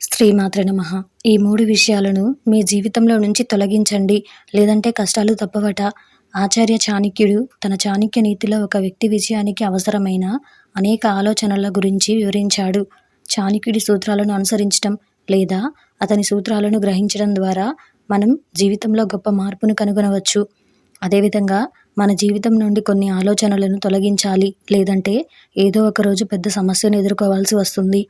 శ్రీమాత్ర నమ. ఈ మూడు విషయాలను మీ జీవితంలో నుంచి తొలగించండి. లేదంటే కష్టాలు తప్పవట. ఆచార్య చాణక్యుడు తన చాణక్య నీతిలో ఒక వ్యక్తి విజయానికి అవసరమైన అనేక ఆలోచనల గురించి వివరించాడు. చాణక్యుడి సూత్రాలను అనుసరించడం లేదా అతని సూత్రాలను గ్రహించడం ద్వారా మనం జీవితంలో గొప్ప మార్పును కనుగొనవచ్చు. అదేవిధంగా మన జీవితం నుండి కొన్ని ఆలోచనలను తొలగించాలి. లేదంటే ఏదో ఒక రోజు పెద్ద సమస్యను ఎదుర్కోవాల్సి వస్తుంది.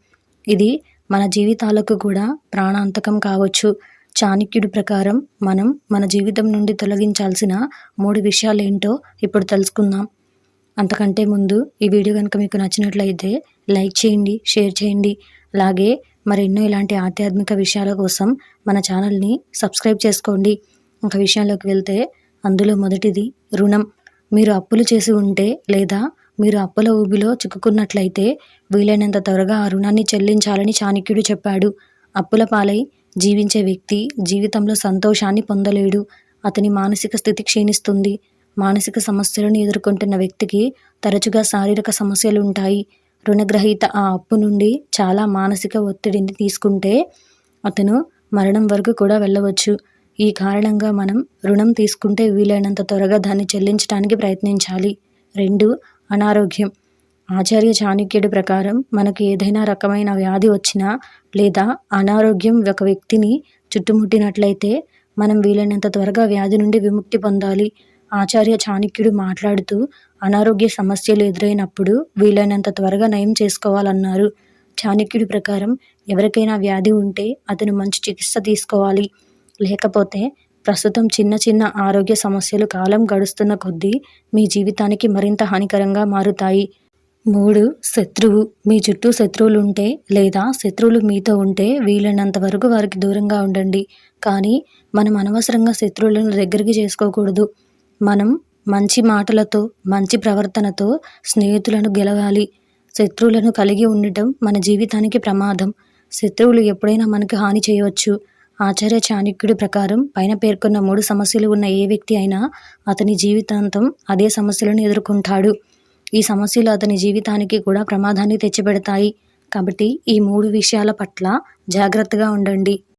ఇది మన జీవితాలకు కూడా ప్రాణాంతకం కావచ్చు. చాణక్యుడి ప్రకారం మనం మన జీవితం నుండి తొలగించాల్సిన మూడు విషయాలు ఏంటో ఇప్పుడు తెలుసుకుందాం. అంతకంటే ముందు ఈ వీడియో కనుక మీకు నచ్చినట్లయితే లైక్ చేయండి షేర్ చేయండి. అలాగే మరెన్నో ఇలాంటి ఆధ్యాత్మిక విషయాల కోసం మన ఛానల్ని సబ్స్క్రైబ్ చేసుకోండి. ఒక విషయంలోకి వెళ్తే అందులో మొదటిది రుణం. మీరు అప్పులు చేసి ఉంటే లేదా మీరు అప్పుల ఊబిలో చిక్కుకున్నట్లయితే వీలైనంత త్వరగా ఆ రుణాన్ని చెల్లించాలని చాణక్యుడు చెప్పాడు. అప్పుల పాలై జీవించే వ్యక్తి జీవితంలో సంతోషాన్ని పొందలేడు. అతని మానసిక స్థితి క్షీణిస్తుంది. మానసిక సమస్యలను ఎదుర్కొంటున్న వ్యక్తికి తరచుగా శారీరక సమస్యలు ఉంటాయి రుణగ్రహీత ఆ అప్పు నుండి చాలా మానసిక ఒత్తిడిని తీసుకుంటే అతను మరణం వరకు కూడా వెళ్ళవచ్చు. ఈ కారణంగా మనం రుణం తీసుకుంటే వీలైనంత త్వరగా దాన్ని చెల్లించడానికి ప్రయత్నించాలి. రెండు అనారోగ్యం. ఆచార్య చాణక్యుడి ప్రకారం మనకు ఏదైనా రకమైన వ్యాధి వచ్చినా లేదా అనారోగ్యం ఒక వ్యక్తిని చుట్టుముట్టినట్లయితే మనం వీలైనంత త్వరగా వ్యాధి నుండి విముక్తి పొందాలి. ఆచార్య చాణక్యుడు మాట్లాడుతూ అనారోగ్య సమస్యలు ఎదురైనప్పుడు వీలైనంత త్వరగా నయం చేసుకోవాలన్నారు. చాణక్యుడి ప్రకారం ఎవరికైనా వ్యాధి ఉంటే అతను మంచి చికిత్స తీసుకోవాలి. లేకపోతే ప్రస్తుతం చిన్న చిన్న ఆరోగ్య సమస్యలు కాలం గడుస్తున్న కొద్దీ మీ జీవితానికి మరింత హానికరంగా మారుతాయి. మూడు శత్రువు. మీ చుట్టూ శత్రువులు ఉంటే లేదా శత్రువులు మీతో ఉంటే వీలైనంత వరకు వారికి దూరంగా ఉండండి. కానీ మనం అనవసరంగా శత్రువులను దగ్గరికి చేసుకోకూడదు. మనం మంచి మాటలతో మంచి ప్రవర్తనతో స్నేహితులను గెలవాలి. శత్రువులను కలిగి ఉండటం మన జీవితానికి ప్రమాదం. శత్రువులు ఎప్పుడైనా మనకు హాని చేయవచ్చు. ఆచార్య చాణిక్యుడి ప్రకారం పైన పేర్కొన్న మూడు సమస్యలు ఉన్న ఏ వ్యక్తి అయినా అతని జీవితాంతం అదే సమస్యలను ఎదుర్కొంటాడు. ఈ సమస్యలు అతని జీవితానికి కూడా ప్రమాదాన్ని తెచ్చిపెడతాయి. కాబట్టి ఈ మూడు విషయాల పట్ల జాగ్రత్తగా ఉండండి.